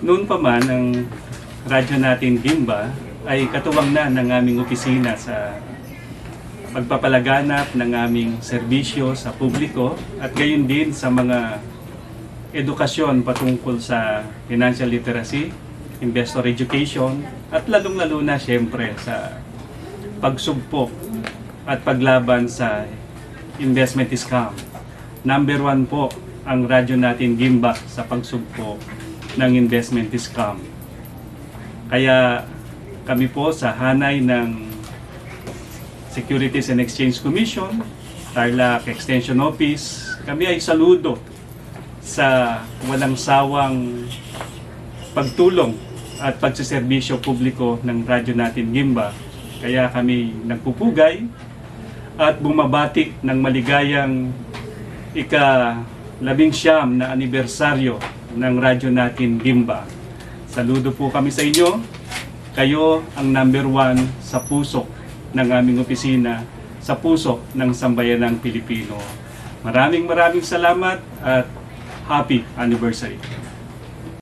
Noon pa man, ang radyo natin Gimba ay katuwang na ng aming opisina sa pagpapalaganap ng aming serbisyo sa publiko at gayon din sa mga edukasyon patungkol sa financial literacy, investor education, at lalong-lalo na siyempre sa pagsugpok at paglaban sa investment scam. Number one po ang radyo natin Gimba sa pagsugpok ng investment scam. Kaya kami po sa hanay ng Securities and Exchange Commission, Tarlac Extension Office, kami ay saludo sa walang sawang pagtulong at pagsiservisyo publiko ng radyo natin Gimba. Kaya kami nagpupugay at bumabati ng maligayang ika labing siyam na anibersaryo ng radyo natin Gimba. Saludo po kami sa inyo. Kayo ang number one sa puso ng aming opisina, sa puso ng sambayanang Pilipino. Maraming maraming salamat at happy anniversary.